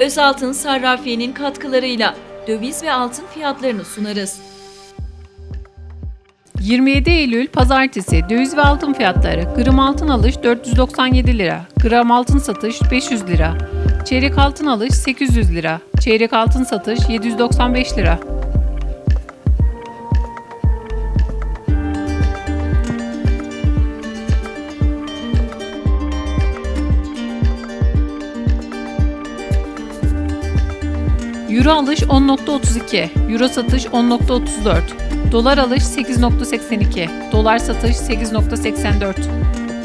Özaltın Sarrafiye'nin katkılarıyla döviz ve altın fiyatlarını sunarız. 27 Eylül Pazartesi döviz ve altın fiyatları gram altın alış 497 lira, gram altın satış 500 lira, çeyrek altın alış 800 lira, çeyrek altın satış 795 lira. Euro alış 10.32, Euro satış 10.34, Dolar alış 8.82, Dolar satış 8.84.